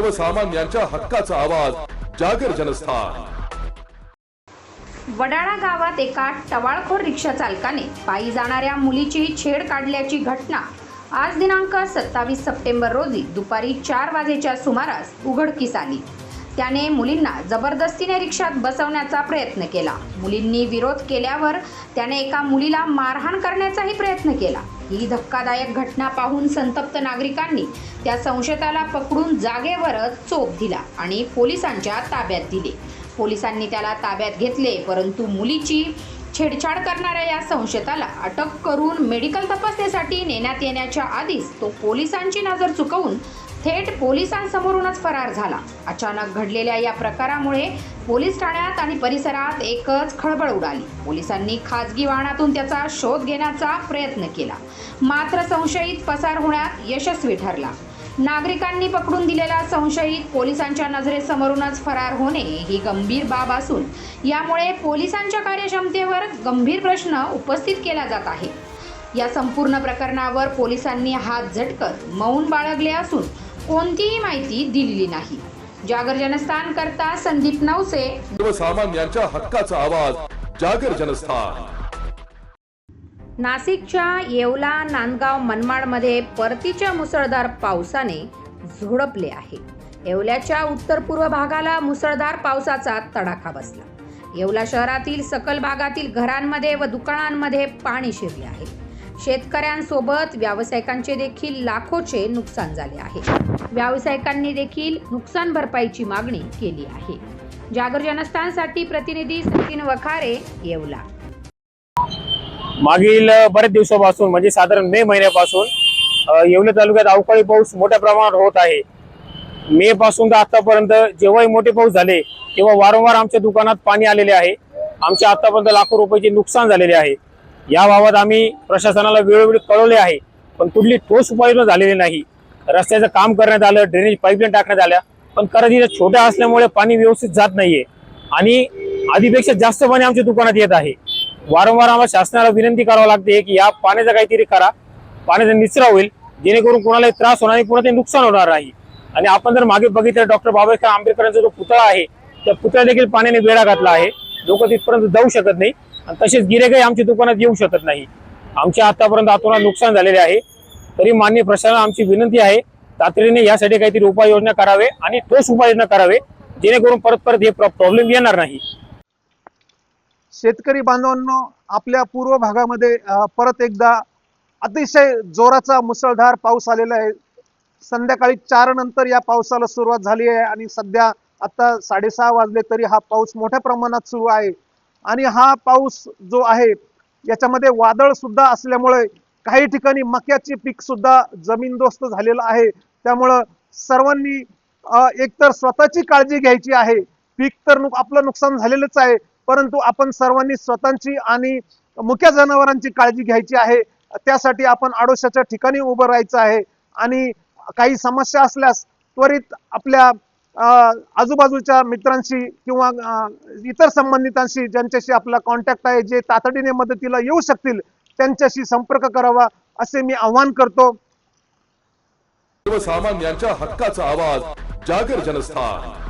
सर्वसामान्यांच्या हक्काचा आवाज जागर जनस्थान. वडाळा गावात एका टवाळखोर रिक्षा चालकाने पायी जाणाऱ्या मुलीची छेड काढल्याची घटना. आज दिनांक सत्तावीस सप्टेंबर रोजी दुपारी चार वाजेच्या सुमारास उघडकीस आली. त्याने मुलींना जबरदस्तीने रिक्षात बसवण्याचा प्रयत्न केला. मुलींनी विरोध केल्यावर त्याने एका मुलीला मारहाण करण्याचाही प्रयत्न केला. ही धक्कादायक घटना पाहून संतप्त नागरिकांनी त्या संशयिताला पकडून जागेवरच चोप दिला आणि पोलिसांच्या ताब्यात दिले. पोलिसांनी त्याला ताब्यात घेतले परंतु मुलीची छेडछाड करणाऱ्या या संशयिताला अटक करून मेडिकल तपासणीसाठी नेण्यात येण्याच्या आधीच तो पोलिसांची नजर चुकवून थेट पोलिसांसमोरूनच फरार झाला. अचानक घडलेल्या या प्रकारामुळे पोलीस ठाण्यात आणि परिसरात एकच खळबळ उडाली. पोलिसांनी खाजगी वाहनातून त्याचा शोध घेण्याचा प्रयत्न केला. मात्र संशयित पसार होण्यात यशस्वी ठरला. नागरिकांनी पकडून दिलेला संशयित पोलिसांच्या नजरेसमोरूनच फरार होणे ही गंभीर बाब असून यामुळे पोलिसांच्या कार्यक्षमतेवर गंभीर प्रश्न उपस्थित केला जात आहे. या संपूर्ण प्रकरणावर पोलिसांनी हात झटकत मौन बाळगले असून कोणतीही माहिती दिलेली नाही. जागर जनस्थान करता संदीप नवसे. सर्वसामान्यांच्या हक्काचा आवाज जागर जनस्थान. नाशिकच्या येवला नांदगाव मनमाडमध्ये परतीच्या मुसळधार पावसाने झोडपले आहे. येवल्याच्या उत्तर पूर्व भागाला मुसळधार पावसाचा तडाखा बसला. येवला शहरातील सकल भागातील घरांमध्ये व दुकानांमध्ये पाणी शिरले आहे. शेतकऱ्यांसोबत व्यावसायिकांचे देखील लाखोचे नुकसान झाले आहे. व्यावसायिकांनी देखील नुकसान भरपाईची मागणी केली आहे. जागर जनस्थानसाठी प्रतिनिधी सचिन वखारे येवला. मागील बरेच दिवसापासून म्हणजे साधारण मे महिन्यापासून येवले तालुक्यात अवकाळी पाऊस मोठ्या प्रमाणात होत आहे. मे पासून तर आतापर्यंत जेव्हाही मोठे पाऊस झाले तेव्हा वारंवार आमच्या दुकानात पाणी आलेले आहे. आमच्या आतापर्यंत लाखो रुपयाचे नुकसान झालेले आहे. याबाबत आम्ही प्रशासनाला वेळोवेळी कळवले आहे. पण कुठली ठोस उपाययोजना झालेली नाही. रस्त्याचं काम करण्यात आलं ड्रेनेज पाईपलाईन टाकण्यात आल्या. पण करत छोट्या असल्यामुळे पाणी व्यवस्थित जात नाहीये. आणि आधीपेक्षा जास्त पाणी आमच्या दुकानात येत आहे. वारंवार आम्हाला शासनाला विनंती करावी लागते की या पाण्याचा काहीतरी करा. पाण्याचा निचरा होईल. जेणेकरून कोणालाही त्रास होणार नाही पुन्हा ते नुकसान होणार नाही. आणि आपण जर मागे बघितलं डॉक्टर बाबासाहेब आंबेडकरांचा जो पुतळा आहे त्या पुतळ्या देखील पाण्याने वेढा घातला आहे. लोक तिथपर्यंत जाऊ शकत नाही. तसेच गिरेकही आमच्या दुकानात येऊ शकत नाही. आमच्या आतापर्यंत आतोना नुकसान झालेले आहे. तरी मान्य प्रशासनाला आमची विनंती आहे तातडीने यासाठी काहीतरी उपाययोजना करावे आणि ठोस उपाययोजना करावे जेणेकरून परत परत हे प्रॉब्लेम येणार नाही. शेतकरी बांधवांनो आपल्या पूर्व भागामध्ये परत एकदा अतिशय जोराचा मुसळधार पाऊस आलेला आहे. संध्याकाळी चार नंतर या पावसाला सुरुवात झाली आहे आणि सध्या आता साडेसहा वाजले तरी हा पाऊस मोठ्या प्रमाणात सुरू आहे. आणि हा पाऊस जो आहे याच्यामध्ये वादळ सुद्धा असल्यामुळे काही ठिकाणी मक्याचे पीक सुद्धा जमीनदोस्त झालेलं आहे. त्यामुळं सर्वांनी एकतर स्वतःची काळजी घ्यायची आहे. पीक तर नुक- आपलं नुकसान झालेलंच आहे. परंतु आपण सर्वांनी स्वतःची आणि मुख्या जनावरांची काळजी घ्यायची आहे. त्यासाठी आपण आडोशाच्या ठिकाणी उभं राहायचं आहे. आणि काही समस्या असल्यास त्वरित आपल्या आजूबाजूच्या मित्रांशी किंवा इतर संबंधितांशी ज्यांच्याशी आपला कॉन्टॅक्ट आहे जे तातडीने मदतीला येऊ शकतील त्यांच्याशी संपर्क करावा असे मी आवाहन करतो. सर्वसामान्यांच्या हक्काचा आवाज जागर जनस्थान.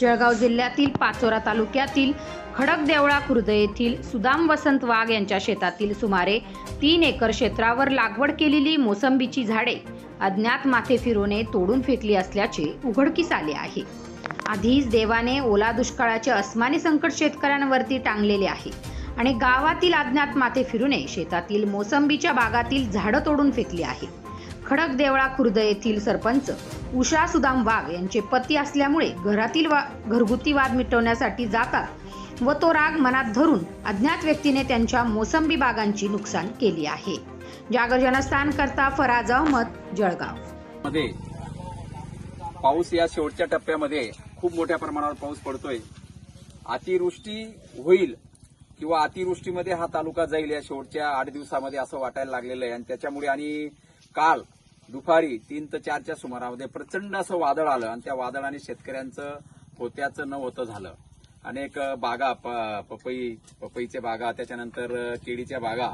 जळगाव जिल्ह्यातील पाचोरा तालुक्यातील खडकदेवळा खुर्द येथील सुदाम वसंत वाघ यांच्या शेतातील सुमारे तीन एकर क्षेत्रावर लागवड केलेली मोसंबीची झाडे अज्ञात माथे फिरोने तोडून फेकली असल्याचे उघडकीस आले आहे. आधीच देवाने ओला दुष्काळाचे अस्मानी संकट शेतकऱ्यांवरती टांगलेले आहे आणि गावातील अज्ञात माथे फिरूने शेतातील मोसंबीच्या बागातील झाडं तोडून फेकली आहे. खडकदेवळा खुर्द येथील सरपंच उषा सुदाम वाघ यांचे पती असल्यामुळे घरातील वा घरगुती वाद मिटवण्यासाठी जातात व तो राग मनात धरून अज्ञात व्यक्तीने त्यांच्या मोसंबी बागांची नुकसान केली आहे. जागर जनस्थान करता फराज अहमद जळगाव. मध्ये पाऊस या शेवटच्या टप्प्यामध्ये खूप मोठ्या प्रमाणावर पाऊस पडतोय. अतिवृष्टी होईल किंवा अतिवृष्टीमध्ये हा तालुका जाईल या शेवटच्या आठ दिवसामध्ये असं वाटायला लागलेलं आहे. आणि त्याच्यामुळे आणि काल दुपारी तीन ते चारच्या सुमारामध्ये प्रचंड असं वादळ आलं आणि त्या वादळाने शेतकऱ्यांचं होत्याचं न होतं झालं. अनेक बागा प- पपई पपईच्या बागा त्याच्यानंतर केळीच्या बागा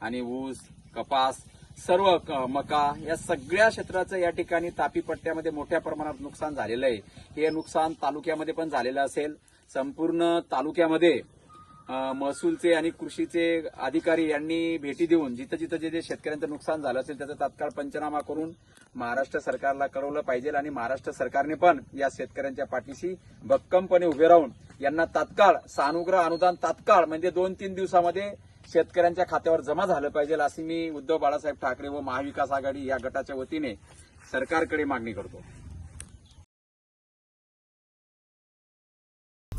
आणि ऊस कपास सर्व क- मका या सगळ्या क्षेत्राचं या ठिकाणी तापी पट्ट्यामध्ये मोठ्या प्रमाणात नुकसान झालेलं आहे. हे नुकसान तालुक्यामध्ये पण झालेलं असेल. संपूर्ण तालुक्यामध्ये महसूलचे आणि कृषीचे अधिकारी यांनी भेटी देऊन जिथं जिथं जे जे शेतकऱ्यांचं नुकसान झालं असेल त्याचा तात्काळ पंचनामा करून महाराष्ट्र सरकारला कळवलं पाहिजे आणि महाराष्ट्र सरकारने पण या शेतकऱ्यांच्या पाठीशी भक्कमपणे उभे राहून यांना तात्काळ सानुग्रह अनुदान तात्काळ म्हणजे दोन तीन दिवसामध्ये शेतकऱ्यांच्या खात्यावर जमा झालं पाहिजे अशी मी उद्धव बाळासाहेब ठाकरे व महाविकास आघाडी या गटाच्या वतीने सरकारकडे मागणी करतो.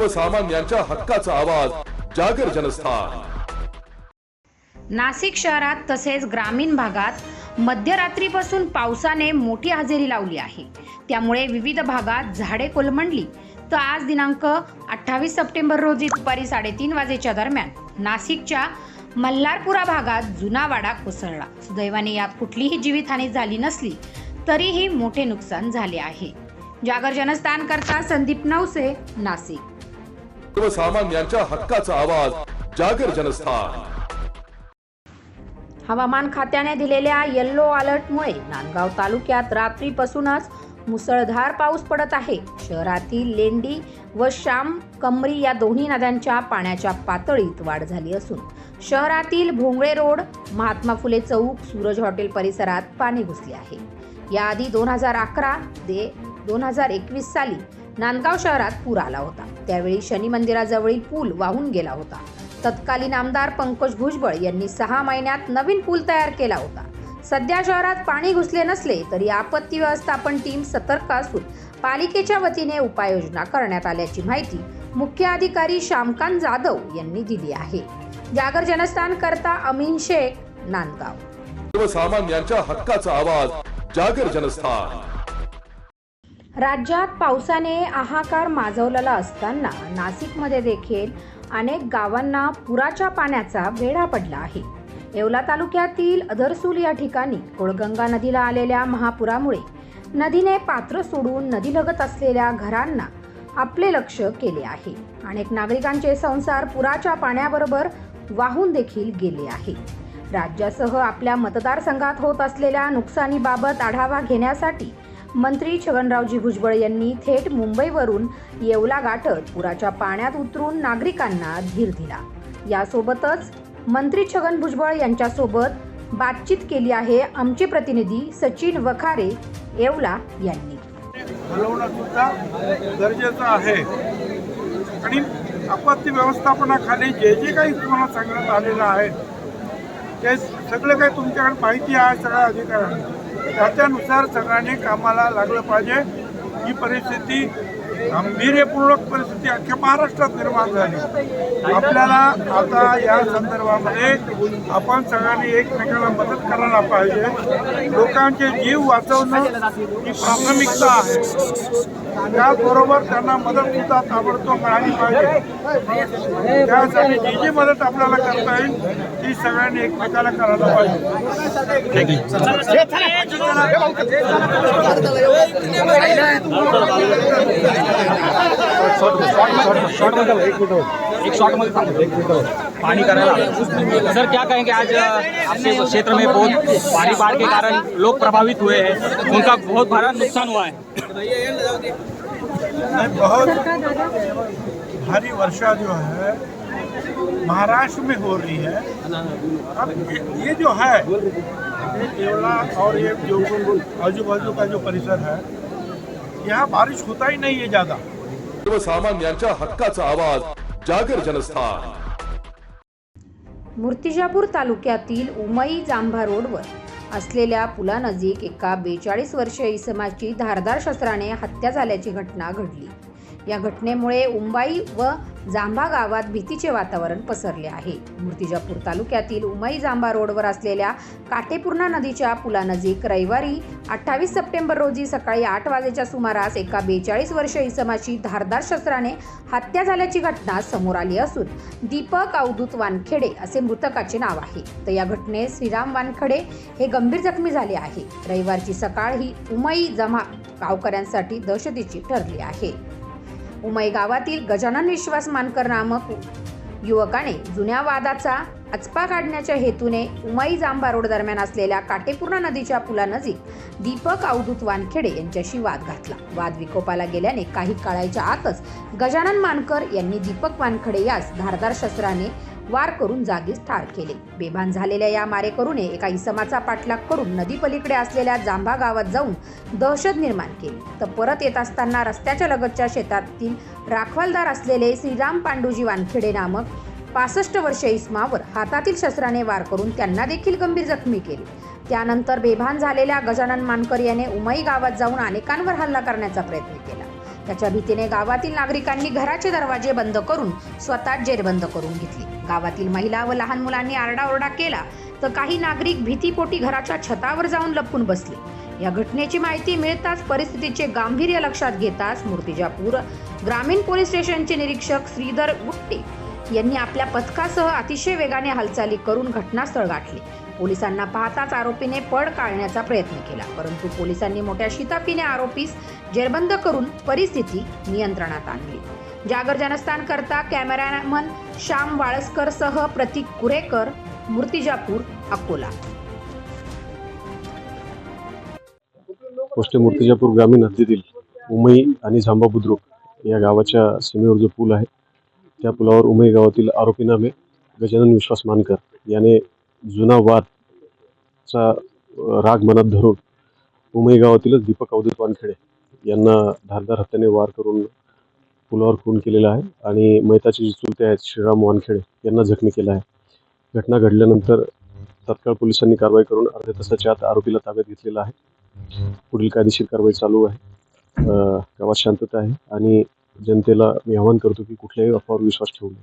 सर्वसामान्यांच्या हक्काचा आवाज जागर जनस्थान. नाशिक शहरात तसेच ग्रामीण भागात मध्यरात्रीपासून पावसाने मोठी हजेरी लावली आहे. त्यामुळे विविध भागात झाडे कोलमंडली. तर आज दिनांक अठ्ठावीस सप्टेंबर रोजी दुपारी साडेतीन वाजेच्या दरम्यान नाशिकच्या मल्हारपुरा भागात जुना वाडा कोसळला. सुदैवाने यात कुठलीही जीवितहानी झाली नसली तरीही मोठे नुकसान झाले आहे. जागर जनस्थान करता संदीप नवसे नाशिक. सर्वसामान्यांच्या हक्काचा आवाज जागर जनस्थान. हवामान खात्याने दिलेल्या येल्लो अलर्टमुळे नांदगाव तालुक्यात रात्रीपासूनच मुसळधार पाऊस पडत आहे. शहरातील लेंडी व श्याम कमरी या दोन्ही नद्यांच्या पाण्याच्या पातळीत वाढ झाली असून शहरातील भोंगळे रोड महात्मा फुले चौक सूरज हॉटेल परिसरात पाणी घुसले आहे. याआधी दोन हजार अकरा ते दोन हजार एकवीस साली नांदगाव शहरात पूर आला होता. त्यावेळी शनी मंदिराजवळील पूल वाहून गेला होता. तत्कालीन आमदार पंकज भुजबळ यांनी सहा महिन्यात नवीन पूल तयार केला होता. सध्या शहरात पाणी घुसले नसले तरी आपत्ती व्यवस्थापन टीम सतर्क असून पालिकेच्या वतीने उपाययोजना करण्यात आल्याची माहिती मुख्य अधिकारी श्यामकांत जाधव यांनी दिली आहे. जागर जनस्थान करता अमीन शेख नांदगाव. सर्वसामान्यांच्या हक्काचा आवाज जागर जनस्थान. राज्यात पावसाने हाहाकार माजवलेला असताना नाशिकमध्ये देखील अनेक गावांना पुराच्या पाण्याचा वेढा पडला आहे. येवला तालुक्यातील अधरसूल या ठिकाणी कोळगंगा नदीला आलेल्या महापुरामुळे नदीने पात्र सोडून नदीलगत असलेल्या घरांना आपले लक्ष केले आहे अनेक नागरिकांचे संसार पुराच्या पाण्याबरोबर वाहून देखील गेले आहे. राज्यासह आपल्या मतदारसंघात होत असलेल्या नुकसानीबाबत आढावा घेण्यासाठी मंत्री छगनरावजी भुजबळ यांनी थेट मुंबईवरून येवला गाठत पुराच्या पाण्यात उतरून नागरिकांना धीर दिला. यासोबतच मंत्री छगन भुजबळ यांच्यासोबत बातचीत केली आहे आमचे प्रतिनिधी सचिन वखारे येवला यांनी. सुद्धा गरजेचं आहे. आणि आपत्ती व्यवस्थापनाखाली जे जे काही तुम्हाला सांगण्यात आलेलं आहे ते सगळं काही तुमच्याकडे माहिती आहे सगळ्या अधिकाऱ्यांना त्याच्यानुसार सगळ्यांनी कामाला लागलं पाहिजे. ही परिस्थिती गांभीर्यपूर्वक परिस्थिती अख्ख्या महाराष्ट्रात निर्माण झाली आपल्याला आता या संदर्भामध्ये आपण सगळ्यांनी एकमेकाला मदत करायला पाहिजे लोकांचे जीव वाचवणं ही प्राथमिकता आहे त्याचबरोबर त्यांना मदत सुद्धा ताबडतोब मिळाली पाहिजे त्यासाठी जी जी मदत आपल्याला करता येईल ती सगळ्यांनी एकमेकाला करायला पाहिजे पानी कराना सर क्या कहेंगे आज आपके क्षेत्र में बहुत भारी बाढ़ के कारण लोग प्रभावित हुए हैं। उनका बहुत बड़ा नुकसान हुआ है। बहुत भारी वर्षा जो है महाराष्ट्र में हो रही है। अब ये, जो है केवला और ये जो आजू बाजू का जो परिसर है यहाँ बारिश होता ही नहीं है ज़्यादा. सर्वसामान्यांच्या हक्काचा आवाज जागर जनस्थान. मूर्तिजापूर तालुक्यातील उमई जांभा रोडवर असलेल्या पुलानजीक एका बेचाळीस वर्षीय इसमाची धारदार शस्त्राने हत्या झाल्याची घटना घडली. या घटनेमुळे उंबाई व जांभा गावात भीतीचे वातावरण पसरले आहे. मूर्तिजापूर तालुक्यातील उमई जांभा रोडवर असलेल्या काटेपूर्णा नदीच्या पुलानजीक रविवारी अठ्ठावीस सप्टेंबर रोजी सकाळी आठ वाजेच्या सुमारास एका बेचाळीस वर्ष इसमाची धारदार शस्त्राने हत्या झाल्याची घटना समोर आली असून दीपक अवधूत वानखेडे असे मृतकाचे नाव आहे. तर या घटनेत श्रीराम वानखडे हे गंभीर जखमी झाले आहे. रविवारची सकाळ ही उमई जमा गावकऱ्यांसाठी दहशतीची ठरली आहे. उमई गावातील गजानन विश्वास मानकर नामक युवकाने जुन्या वादाचा अचपा काढण्याच्या हेतूने उमई जांबा रोड दरम्यान असलेल्या काटेपूर्णा नदीच्या पुलानजीक दीपक अवधूत वानखेडे यांच्याशी वाद घातला. वाद विकोपाला गेल्याने काही काळाच्या आतच गजानन मानकर यांनी दीपक वानखडे यास धारदार शस्त्राने वार करून जागीच ठार केले. बेभान झालेल्या या मारेकरूने एका इसमाचा पाठलाग करून नदीपलीकडे असलेल्या जांभा गावात जाऊन दहशत निर्माण केली. तर परत येत असताना रस्त्याच्या लगतच्या शेतातील राखवालदार असलेले श्रीराम पांडुजी वानखेडे नामक पासष्ट वर्ष इस्मावर हातातील शस्त्राने वार करून त्यांना देखील गंभीर जखमी केले. त्यानंतर बेभान झालेल्या गजानन मानकर याने उमई गावात जाऊन अनेकांवर हल्ला करण्याचा प्रयत्न केला. त्याच्या भीतीने गावातील नागरिकांनी घराचे दरवाजे बंद करून स्वतः जेरबंद करून घेतली. गावातील महिला व लहान मुलांनी आरडाओरडा केला तर काही नागरिक भीतीपोटी घराच्या छतावर जाऊन लपून बसले. या घटनेची माहिती मिळताच परिस्थितीचे गांभीर्य लक्षात घेताच मूर्तिजापूर ग्रामीण पोलीस स्टेशनचे निरीक्षक श्रीधर गुट्टे यांनी आपल्या पथकासह अतिशय वेगाने हालचाली करून घटनास्थळ गाठले. पोलिसांना पाहताच आरोपीने पळ काढण्याचा प्रयत्न केला परंतु पोलिसांनी मोठ्या शिताफीने आरोपीस जेरबंद करून परिस्थिती नियंत्रणात आणली. जागर जनस्थान करता कॅमेरामन श्याम वाळसकर सह प्रतीक कुरेकर मूर्तिजापूर अकोला. पोस्टे मूर्तिजापूर ग्रामीण हद्दीतील उमई आणि झांबा बुद्रुक या गावाच्या सीमेवर जो पूल आहे त्या पुलावर उमई गावातील आरोपी नामे गजानन विश्वास मानकर याने जुना वादचा राग मनात धरून उमई गावातीलच दीपक अवधूत वानखेडे यांना धारदार हत्याने वार करून पुलावर खून केलेला आहे आणि मैताचे जे चुलते आहेत श्रीराम वानखेडे यांना जखमी केला आहे. घटना घडल्यानंतर तत्काळ पोलिसांनी कारवाई करून अर्ध्या तासाच्या आत आरोपीला ताब्यात घेतलेला आहे. पुढील कायदेशीर कारवाई चालू आहे. गावात शांतता आहे आणि जनतेला मी आवाहन करतो की कुठल्याही अफवावर विश्वास ठेवू नये.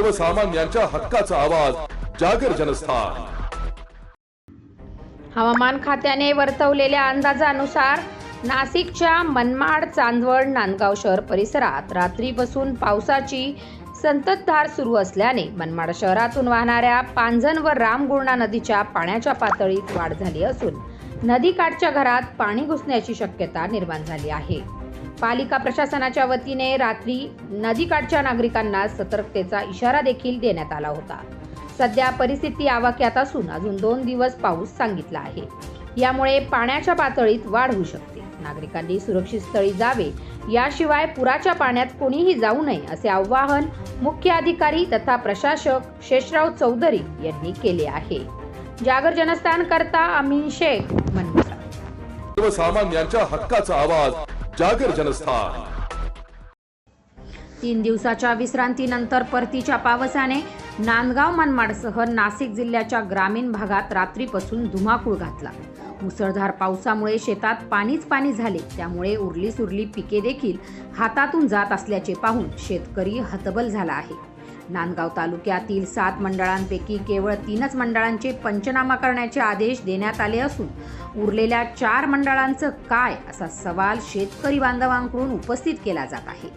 सर्वसामान्यांच्या हक्काचा आवाज जागर जनस्थान. हवामान खात्याने वर्तवलेल्या अंदाजानुसार नाशिकच्या मनमाड चांदवड नांदगाव शहर परिसरात रात्रीपासून पावसाची संततधार सुरू असल्याने मनमाड शहरातून वाहणाऱ्या पांझण व रामगुर्णा नदीच्या पाण्याच्या पातळीत वाढ झाली असून नदीकाठच्या घरात पाणी घुसण्याची शक्यता निर्माण झाली आहे. पालिका प्रशासनाच्या वतीने रात्री नदीकाठच्या नागरिकांना सतर्कतेचा इशारा देखील देण्यात आला होता. सध्या परिस्थिती आवाक्यात असून अजून दोन दिवस पाऊस सांगितला आहे. यामुळे पाण्याच्या पातळीत वाढ होऊ शकते. नागरिकांनी सुरक्षित स्थळी जावे याशिवाय पुराच्या पाण्यात कोणीही जाऊ नये असे आवाहन मुख्य अधिकारी तथा प्रशासक शेषराव चौधरी यांनी केले आहे. जागर जनस्थान करता अमीन शेख सर्वसामान्यांच्या हक्काचा आवाज. जागर जनस्थान. तीन दिवसाच्या विश्रांतीनंतर परतीच्या पावसाने नांदगाव मनमाडसह नाशिक जिल्ह्याच्या ग्रामीण भागात रात्रीपासून धुमाकूळ घातला. मुसळधार पावसामुळे शेतात पाणीच पाणी झाले. त्यामुळे उरली सुरली पिके देखील हातातून जात असल्याचे पाहून शेतकरी हतबल झाला आहे. नांदगाव तालुक्यातील सात मंडळांपैकी केवळ तीनच मंडळांचे पंचनामा करण्याचे आदेश देण्यात आले असून उरलेल्या चार मंडळांचं काय असा सवाल शेतकरी बांधवांकडून उपस्थित केला जात आहे.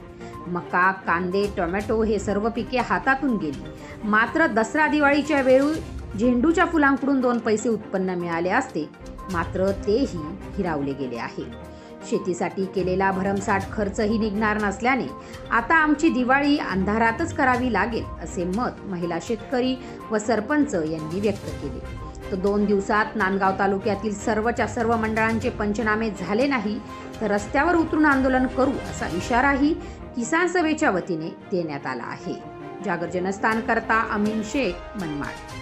मका कांदे टोमॅटो हे सर्व पिके हातातून गेली. मात्र दसरा दिवाळीच्या वेळी झेंडूच्या फुलांकडून दोन पैसे उत्पन्न मिळाले असते मात्र तेही हिरावले गेले आहे. शेतीसाठी केलेला भरमसाठ खर्चही निघणार नसल्याने आता आमची दिवाळी अंधारातच करावी लागेल असे मत महिला शेतकरी व सरपंच यांनी व्यक्त केले. तर दोन दिवसात नांदगाव तालुक्यातील सर्वच्या सर्व मंडळांचे पंचनामे झाले नाही तर रस्त्यावर उतरून आंदोलन करू असा इशाराही किसान सभेच्या वतीने देण्यात आला आहे. जागर जनस्थान करता अमीन शेख मनमाड.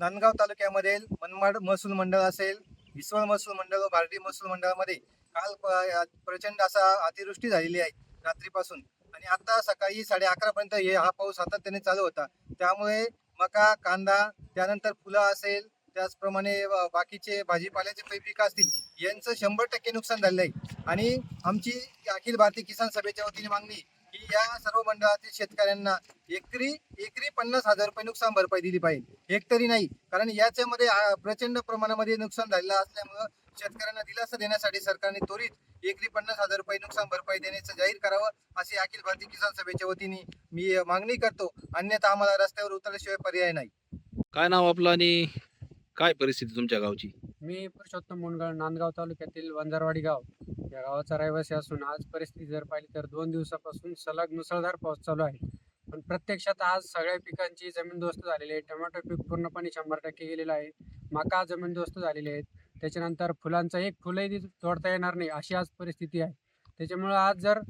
नांदगाव तालुक्यामधील मनमाड महसूल मंडळ असेल विसवळ महसूल मंडळ व बार्डी महसूल मंडळामध्ये काल प- प्रचंड असा अतिवृष्टी झालेली आहे रात्रीपासून. आणि आता सकाळी साडे अकरा पर्यंत हे हा पाऊस सातत्याने चालू होता. त्यामुळे मका कांदा त्यानंतर फुलं असेल त्याचप्रमाणे बाकीचे भाजीपाल्याचे काही पिकं असतील यांचं शंभर टक्के नुकसान झालेलं आहे. आणि आमची अखिल भारतीय किसान सभेच्या वतीने मागणी की या सर्व मंडळातील शेतकऱ्यांना एकरी एकरी पन्नास हजार रुपये नुकसान भरपाई दिली पाहिजे. एकतरी नाही कारण याच्यामध्ये प्रचंड प्रमाणामध्ये नुकसान झालेलं असल्यामुळं शेतकऱ्यांना दिलासा देण्यासाठी सरकारने त्वरित एकरी पन्नास हजार रुपये नुकसान भरपाई देण्याचं जाहीर करावं अशी अखिल भारतीय किसान सभेच्या वतीने मी मागणी करतो. अन्यथा आम्हाला रस्त्यावर उतरल्याशिवाय पर्याय नाही. काय नाव आपलं आणि काय परिस्थिती तुमच्या गावची? मी पुरुषोत्तम मुनगळ नांदगाव तालुक्यातील वंजारवाडी गाव. या गावाचा रहिवासी असून आज परिस्थिती जर पाहिली तर दोन दिवसापासून सलग मुसळधार पाऊस चालू आहे. पण प्रत्यक्षात आज सगळ्या पिकांची जमीनदोस्त झालेली आहे. टोमॅटो पीक पूर्णपणे शंभर टक्के गेलेलं आहे. मका जमीनदोस्त झालेली आहेत त्याच्यानंतर फुलांचं एक फुलंही तोडता येणार नाही अशी आज परिस्थिती आहे. त्याच्यामुळं आज जर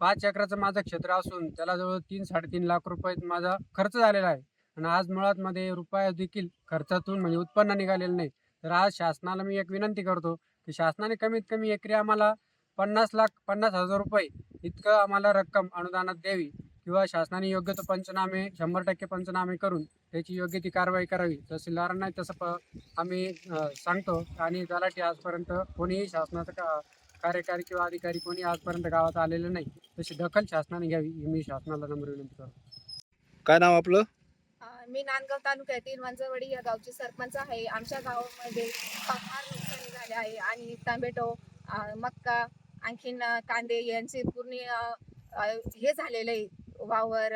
पाच एकराचं माझं क्षेत्र असून त्याला जवळ तीन साडेतीन लाख रुपये माझा खर्च झालेला आहे. आणि आज मुळात मध्ये रुपया देखील खर्चातून म्हणजे उत्पन्न निघालेलं नाही. तर आज शासनाला मी एक विनंती करतो की शासनाने कमीत कमी एकरी आम्हाला पन्नास लाख पन्नास हजार रुपये इतकं आम्हाला रक्कम अनुदानात द्यावी किंवा शासनाने योग्य तो पंचनामे शंभर टक्के पंचनामे करून त्याची योग्य ती कारवाई करावी. तहसीलदारांना तसं प आम्ही सांगतो आणि तलाठी आजपर्यंत कोणीही शासनाचं का कार्यकारी किंवा अधिकारी कोणी आजपर्यंत गावात आलेलं नाही. तशी दखल शासनाने घ्यावी ही मी शासनाला नम्र विनंती करतो. काय नाव आपलं? मी नांदगाव तालुक्यातील मंजरवाडी या गावची सरपंच आहे. आमच्या गावामध्ये फार नुकसानी झाले आहे आणि टोमॅटो मक्का आणखीन कांदे यांचे पूर्ण हे झालेलं आहे वावर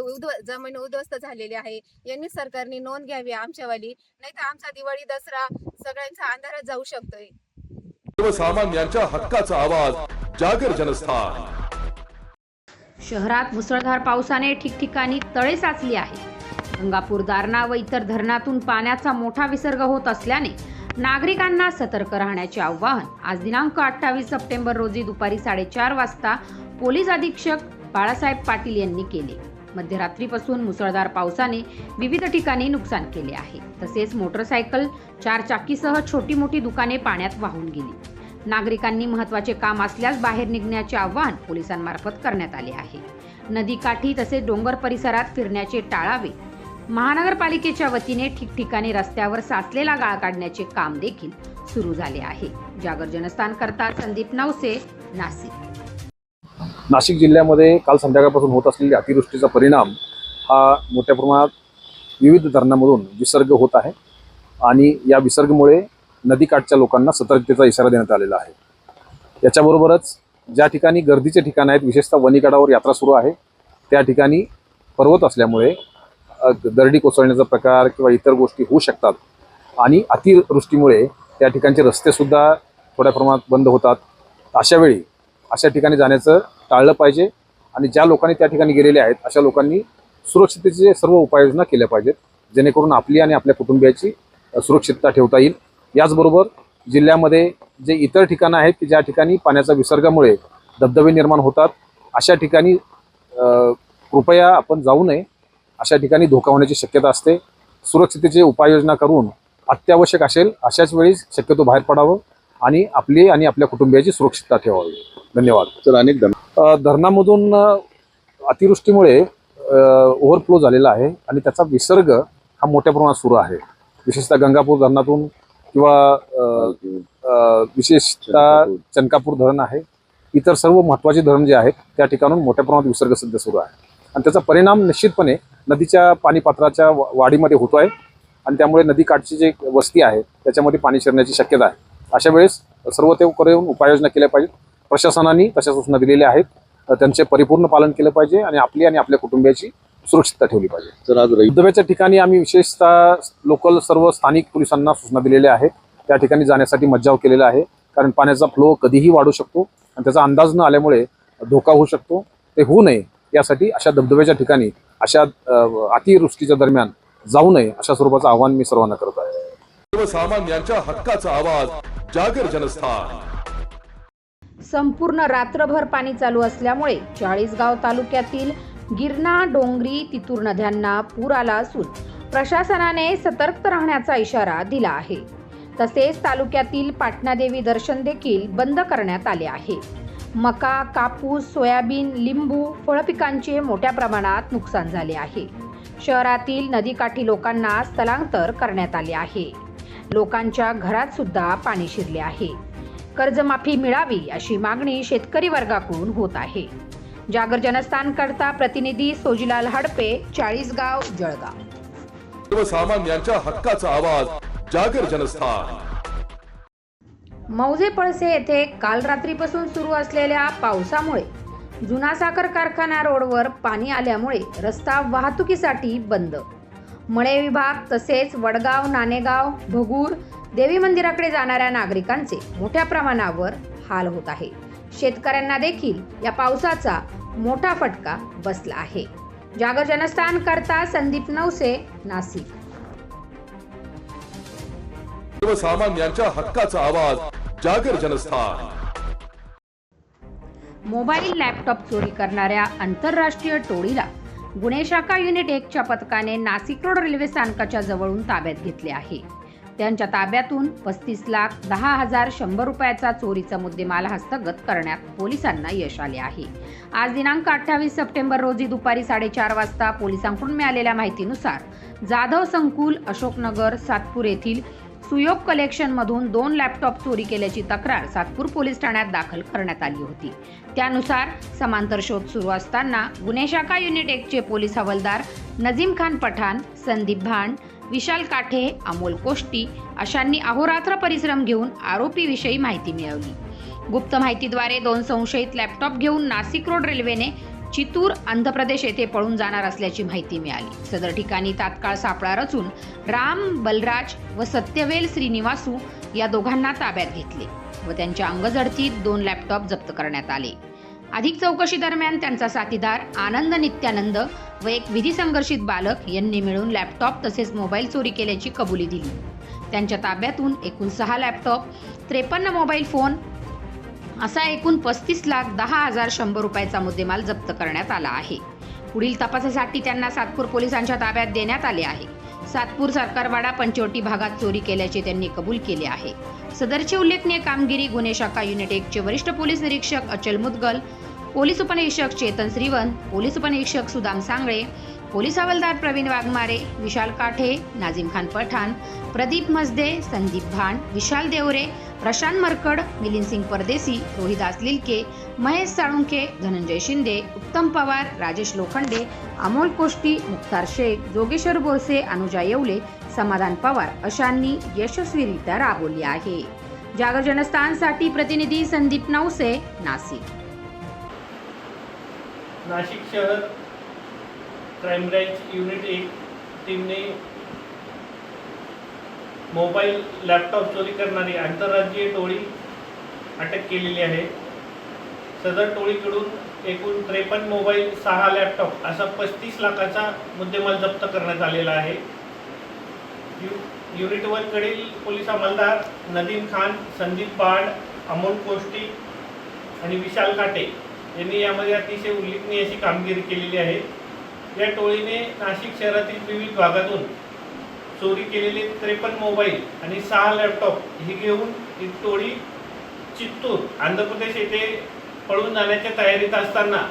उद्व जमीन उद्ध्वस्त झालेली आहे. यांनी सरकारने नोंद घ्यावी आमच्यावाली. नाही तर आमचा दिवाळी दसरा सगळ्यांचा अंधारात जाऊ शकतोय. सर्वसामान्यांच्या हक्काचा आवाज जागर जनस्थान. शहरात मुसळधार पावसाने ठिकठिकाणी तळे साचली आहे. गंगापूर दारणा व इतर धरणातून पाण्याचा मोठा विसर्ग होत असल्याने नागरिकांना सतर्क राहण्याचे आवाहन आज दिनांक अठ्ठावीस सप्टेंबर रोजी दुपारी साडेचार वाजता पोलीस अधीक्षक बाळासाहेब पाटील यांनी केले. मध्यरात्रीपासून मुसळधार पावसाने विविध ठिकाणी नुकसान केले आहे. तसेच मोटरसायकल चारचाकीसह छोटी मोठी दुकाने पाण्यात वाहून गेली. नागरिकांनी महत्त्वाचे काम असल्यास बाहेर निघण्याचे आवाहन पोलिसांमार्फत करण्यात आले आहे. नदीकाठी तसेच डोंगर परिसरात फिरण्याचे टाळावे महानगरपालिकेच्या वतीने ठिकठिकाणी रस्त्यावर साचलेला गाळ काढण्याचे काम देखील सुरू झाले आहे. जागर जनस्थान करता संदीप नवसे नाशिक. नाशिक जिल्ह्यामध्ये काल संध्याकाळपासून होत असलेल्या अतिवृष्टीचा परिणाम हा मोठ्या प्रमाणात विविध धरणामधून विसर्ग होत आहे आणि या विसर्गमुळे नदीकाठच्या लोकांना सतर्कतेचा इशारा देण्यात आलेला आहे. याच्याबरोबरच ज्या ठिकाणी गर्दीचे ठिकाण आहेत विशेषतः वनीगडावर यात्रा सुरू आहे त्या ठिकाणी पर्वत असल्यामुळे दरडी कोसळण्याचा प्रकार किंवा इतर गोष्टी होऊ शकतात. आणि अतिवृष्टीमुळे त्या ठिकाणचे रस्तेसुद्धा थोड्या प्रमाणात बंद होतात. अशा वेळी अशा ठिकाणी जाण्याचं टाळलं पाहिजे आणि ज्या लोकांनी त्या ठिकाणी गेलेले आहेत अशा लोकांनी सुरक्षिततेचे सर्व उपाययोजना केल्या पाहिजेत जेणेकरून आपली आणि आपल्या कुटुंबियाची सुरक्षितता ठेवता येईल. याचबरोबर जिल्ह्यामध्ये जे इतर ठिकाणं आहेत की ज्या ठिकाणी पाण्याच्या विसर्गामुळे धबधबे निर्माण होतात अशा ठिकाणी कृपया आपण जाऊ नये. अशा ठिकाणी धोका होण्याची शक्यता असते. सुरक्षितेची उपाययोजना करून अत्यावश्यक असेल अशाच वेळी शक्यतो बाहेर पडावं आणि आपली आणि आपल्या कुटुंबियाची सुरक्षितता ठेवावी. धन्यवाद. तर अनेक धन धरणामधून अतिवृष्टीमुळे ओव्हरफ्लो झालेला आहे आणि त्याचा विसर्ग हा मोठ्या प्रमाणात सुरू आहे. विशेषतः गंगापूर धरणातून किंवा विशेषतः चनकापूर धरण आहे. इतर सर्व महत्त्वाचे धरण जे आहेत त्या ठिकाणून मोठ्या प्रमाणात विसर्ग सध्या सुरू आहे. आणि त्याचा परिणाम निश्चितपणे नदीच्या पाणी पात्राच्या वा- वाढीमध्ये होतो आहे आणि त्यामुळे नदीकाठची जी वस्ती आहे त्याच्यामध्ये पाणी शिरण्याची शक्यता आहे. अशा वेळेस सर्व ते करून उपाययोजना केल्या पाहिजेत. प्रशासनाने तशा सूचना दिलेल्या आहेत. त्यांचे परिपूर्ण पालन केलं पाहिजे आणि आपली आणि आपल्या कुटुंबियाची सुरक्षितता ठेवली पाहिजे. तर आज धबधब्याच्या ठिकाणी आम्ही विशेषतः लोकल सर्व स्थानिक पोलिसांना सूचना दिलेल्या आहेत. त्या ठिकाणी जाण्यासाठी मज्जाव केलेला आहे. कारण पाण्याचा फ्लो कधीही वाढू शकतो आणि त्याचा अंदाज न आल्यामुळे धोका होऊ शकतो. ते होऊ नये यासाठी अशा धबधब्याच्या ठिकाणी अशा अतिवृष्टीच्या दरम्यान जाऊ नये अशा स्वरूपाचं आवाहन मी सर्वांना करत आहे. सर्वसामान्यांच्या हक्काचा आवाज जागर जनस्थान. संपूर्ण रात्रभर पाणी चालू असल्यामुळे चाळीसगाव तालुक्यातील गिरणा डोंगरी तितूर नद्यांना पूर आला असून प्रशासनाने सतर्क राहण्याचा इशारा दिला आहे. तसेच तालुक्यातील पाटणादेवी दर्शन देखील बंद करण्यात आले आहे. मका कापूस सोयाबीन लिंबू फळपिकांचे मोठ्या प्रमाणात नुकसान झाले आहे. शहरातील नदीकाठी लोकांना स्थलांतर करण्यात आले आहे. लोकांच्या घरात सुद्धा पाणी शिरले आहे. कर्जमाफी मिळावी अशी मागणी शेतकरी वर्गाकडून होत आहे. जागर जनस्थान करता प्रतिनिधी सोजीलाल हडपे चाळीसगाव जळगाव. सर्वसामान्यांच्या हक्काचा आवाज जागर जनस्थान. मौजे पळसे येथे काल रात्रीपासून सुरू असलेल्या पावसामुळे जुना साखर कारखाना रोडवर पाणी आल्यामुळे रस्ता वाहतुकीसाठी बंद. मळे विभाग तसेच वडगाव नाणेगाव भगूर देवी मंदिराकडे जाणाऱ्या नागरिकांचे मोठ्या प्रमाणावर हाल होत आहे. शेतकऱ्यांना देखील या पावसाचा मोठा फटका बसला आहे. जागर जनस्थान करता संदीप नवसे नाशिक. सर्वसामान्यांच्या हक्काचा आवाज. जागर जनस्थान. मोबाईल लॅपटॉप चोरी करणाऱ्या आंतरराष्ट्रीय टोळीला गुन्हे शाखा युनिट एकच्या पथकाने नाशिक रोड रेल्वे स्थानकाच्या जवळून ताब्यात घेतले आहे. त्यांच्या ताब्यातून पस्तीस लाख दहा हजार शंभर रुपयाचा चोरीचा मुद्देमाल हस्तगत करण्यात पोलिसांना यश आले आहे. आज दिनांक अठ्ठावीस सप्टेंबर रोजी दुपारी साडेचार वाजता पोलिसांकडून मिळालेल्या माहितीनुसार जाधव संकुल अशोकनगर सातपूर येथील सुयोग कलेक्शनमधून दोन लॅपटॉप चोरी केल्याची तक्रार सातपूर पोलीस ठाण्यात दाखल करण्यात आली होती. त्यानुसार समांतर शोध सुरू असताना गुन्हे शाखा युनिट एकचे पोलीस हवालदार नजीम खान पठाण संदीप भांड विशाल काठे अमोल कोष्टी अशांनी अहोरात्र परिश्रम घेऊन आरोपीविषयी माहिती मिळवली. गुप्त माहितीद्वारे दोन संशयित लॅपटॉप घेऊन नाशिक रोड रेल्वेने चितूर आंध्र प्रदेश येथे पळून जाणार असल्याची माहिती मिळाली. सदर ठिकाणी तात्काळ सापळा रचून राम बलराज व सत्यवेल श्रीनिवासू या दोघांना ताब्यात घेतले व त्यांच्या अंगझडतीत दोन लॅपटॉप जप्त करण्यात आले. अधिक चौकशी दरम्यान त्यांचा साथीदार आनंद नित्यानंद व एक विधी संघर्षित बालक यांनी मिळून लॅपटॉप तसेच मोबाईल चोरी केल्याची कबुली दिली. त्यांच्या ताब्यातून एकूण सहा लॅपटॉप त्रेपन्न मोबाईल फोन असा एकूण पस्तीस लाख दहा हजार शंभर रुपयाचा मुद्देमाल जप्त करण्यात आला आहे. पुढील तपासासाठी त्यांना सातपूर पोलिसांच्या ताब्यात देण्यात आले आहे. सातपूर सरकारवाडा पंचवटी भागात चोरी केल्याचे त्यांनी कबूल केले आहे. सदरची उल्लेखनीय कामगिरी गुन्हे शाखा युनिट एकचे वरिष्ठ पोलीस निरीक्षक अचल मुदगल पोलीस उपनिरीक्षक चेतन श्रीवंत पोलीस उपनिरीक्षक सुदाम सांगळे पोलीस हवालदार प्रवीण वाघमारे विशाल काठे नाझीम खान पठाण प्रदीप मजदे संदीप भांड विशाल देवरे प्रशांत मरकड मिलिंद सिंग परदेसी रोहिदास लिलके महेश साळुंके धनंजय शिंदे उत्तम पवार राजेश लोखंडे अमोल कोष्टी मुक्तार शेख जोगेश्वर बोरसे अनुजा येवले समाधान पवार अशांनी यशस्वीरित्या राबवली आहे. जागर जनस्थानसाठी प्रतिनिधी संदीप नवसे नाशिक. नाशिक शहर क्राईम ब्रँच युनिट एक टीमने मोबाईल लॅपटॉप चोरी करणारी आंतरराज्यीय टोळी अटक केलेली आहे. सदर टोळीकडून एकूण त्रेपन्न मोबाईल सहा लॅपटॉप असा पस्तीस लाखाचा मुद्देमाल जप्त करण्यात आलेला आहे. यु युनिट वनकडील पोलीस अंमलदार नदीम खान संदीप बाड अमोल कोष्टी आणि विशाल काटे यांनी यामध्ये अतिशय उल्लेखनीय अशी कामगिरी केलेली आहे. या टोळीने नाशिक शहरातील विविध भागातून चोरी केलेले त्रेपन्न मोबाईल आणि सहा लॅपटॉप हे घेऊन ही टोळी चित्तूर आंध्र प्रदेश येथे पळून जाण्याच्या तयारीत असताना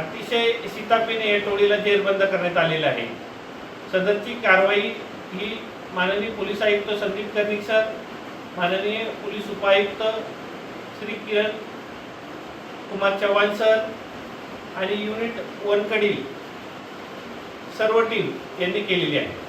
अतिशय शितापीने या टोळीला जेरबंद करण्यात आलेलं आहे. सदरची कारवाई ही माननीय पोलीस आयुक्त संदीप कर्णिक सर माननीय पोलीस उपायुक्त श्री किरण कुमार चव्हाण सर आणि युनिट वनकडील सर्व टीम यांनी केलेली आहे.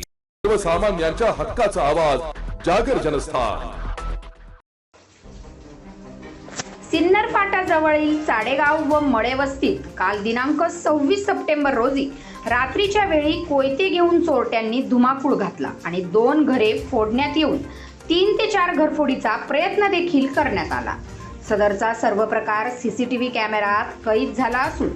सर्वसामान्यांच्या हक्काचा आवाज जागर जनस्थान. सिन्नर फाटाजवळील साडेगाव व मळे वस्तीत काल दिनांक सव्वीस सप्टेंबर रोजी रात्रीच्या वेळी कोयते घेऊन चोरट्यांनी धुमाकूळ घातला आणि दोन घरे फोडण्यात येऊन तीन ते चार घरफोडीचा प्रयत्न देखील करण्यात आला. सदरचा सर्व प्रकार सीसीटीव्ही कॅमेऱ्यात कैद झाला असून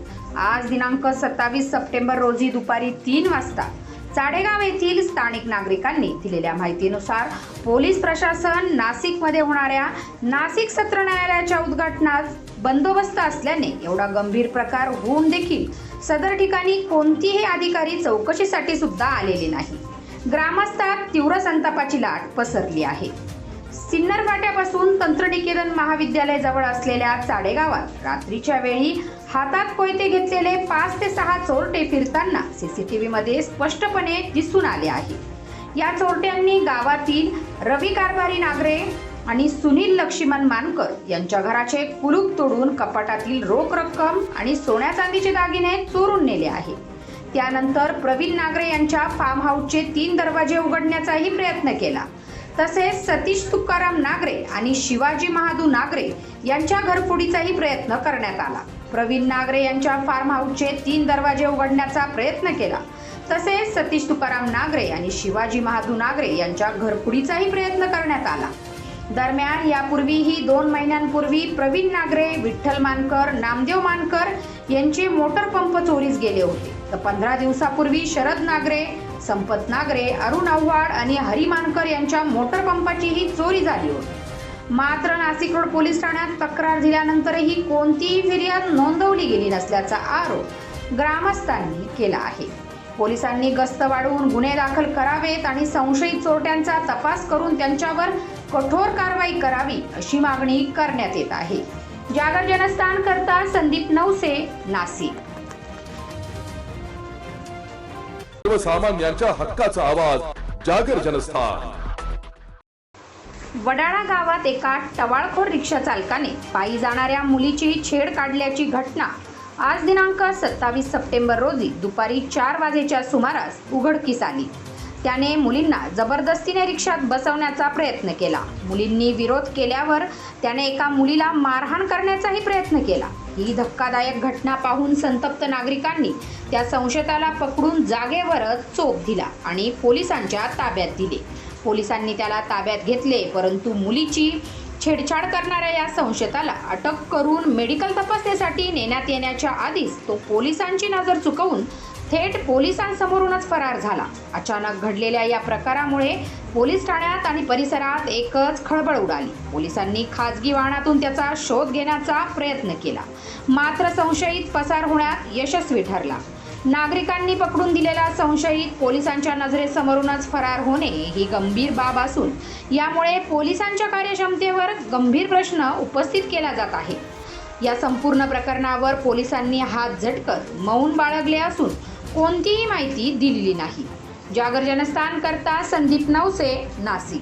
आज दिनांक सत्तावीस सप्टेंबर रोजी दुपारी तीन वाजता चाडेगाव येथील स्थानिक नागरिकांनी दिलेल्या माहितीनुसार पोलीस प्रशासन नाशिकमध्ये होणाऱ्या नाशिक सत्र न्यायालयाच्या उद्घाटनात बंदोबस्त असल्याने एवढा गंभीर प्रकार होऊन देखील सदर ठिकाणी कोणतीही अधिकारी चौकशीसाठी सुद्धा आलेले नाही. ग्रामस्थात तीव्र संतापाची लाट पसरली आहे. सिन्नर फाट्यापासून तंत्रनिकेतन महाविद्यालय जवळ असलेल्या चाडेगावात रात्रीच्या वेळी हातात कोयते घेतलेले पाच ते सहा चोरटे फिरताना सीसीटीव्ही मध्ये स्पष्टपणे दिसून आले आहे. या चोरट्यांनी गावातील रवी कारभारी नागरे आणि सुनील लक्ष्मण मानकर यांच्या घराचे कुलूप तोडून कपाटातील रोख रक्कम आणि सोन्या चांदीचे दागिने चोरून नेले आहे. त्यानंतर प्रवीण नागरे यांच्या फार्म हाऊसचे तीन दरवाजे उघडण्याचाही प्रयत्न केला. तसेच सतीश तुकाराम नागरे आणि शिवाजी महादू नागरे यांच्या घरफोडीचाही प्रयत्न करण्यात आला. प्रवीण नागरे यांच्या फार्म हाऊसचे तीन दरवाजे उघडण्याचा प्रयत्न केला. तसेच सतीश तुकाराम नागरे आणि शिवाजी महादू नागरे यांच्या घरपुडीचाही प्रयत्न करण्यात आला. दरम्यान यापूर्वीही दोन महिन्यांपूर्वी प्रवीण नागरे विठ्ठल मानकर नामदेव मानकर यांचे मोटर पंप चोरीस गेले होते. तर पंधरा दिवसापूर्वी शरद नागरे संपत नागरे अरुण आव्हाड आणि हरी मानकर यांच्या मोटर पंपाचीही चोरी झाली होती. मात्र नाशिक रोड पोलीस ठाण्यात तक्रार दिल्यानंतरही कोणतीही फिर्याद नोंदवली गेली नसल्याचा आरोप ग्रामस्थांनी केला आहे. पोलिसांनी गस्त वाढवून गुन्हे दाखल करावेत आणि संशयित चोरट्यांचा तपास करून त्यांच्यावर कठोर कारवाई करावी अशी मागणी करण्यात येत आहे. जागर जनस्थान करता संदीप नवसे नाशिक सर्वसामान्यांच्या हक्काचा आवाज जागर जनस्थान. वडाळा गावात एका टवाळखोर रिक्षा चालकाने पायी जाणाऱ्या मुलीची छेड काढल्याची घटना आज दिनांक सत्तावीस सप्टेंबर रोजी दुपारी चार वाजेच्या सुमारास उघडकीस आली. त्याने मुलींना जबरदस्तीने रिक्षात बसवण्याचा प्रयत्न केला. मुलींनी विरोध केल्यावर त्याने एका मुलीला मारहाण करण्याचाही प्रयत्न केला. ही धक्कादायक घटना पाहून संतप्त नागरिकांनी त्या संशयताला पकडून जागेवरच चोप दिला आणि पोलिसांच्या ताब्यात दिले. पोलिसांनी त्याला ताब्यात घेतले परंतु मुलीची छेडछाड करणाऱ्या या संशयिताला अटक करून मेडिकल तपासणीसाठी नेण्यात येण्याच्या आधीच तो पोलिसांची नजर चुकवून थेट पोलिसांसमोरूनच फरार झाला. अचानक घडलेल्या या प्रकारामुळे पोलीस ठाण्यात आणि परिसरात एकच खळबळ उडाली. पोलिसांनी खाजगी वाहनातून त्याचा शोध घेण्याचा प्रयत्न केला. मात्र संशयित पसार होण्यात यशस्वी ठरला. नागरिकांनी पकडून दिलेला संशयित पोलिसांच्या नजरेसमोरूनच फरार होणे ही गंभीर बाब असून यामुळे पोलिसांच्या कार्यक्षमतेवर गंभीर प्रश्न उपस्थित केला जात आहे. या संपूर्ण प्रकरणावर पोलिसांनी हात झटकत मौन बाळगले असून कोणतीही माहिती दिलेली नाही. जागर जनस्थान करता संदीप नवसे नाशिक.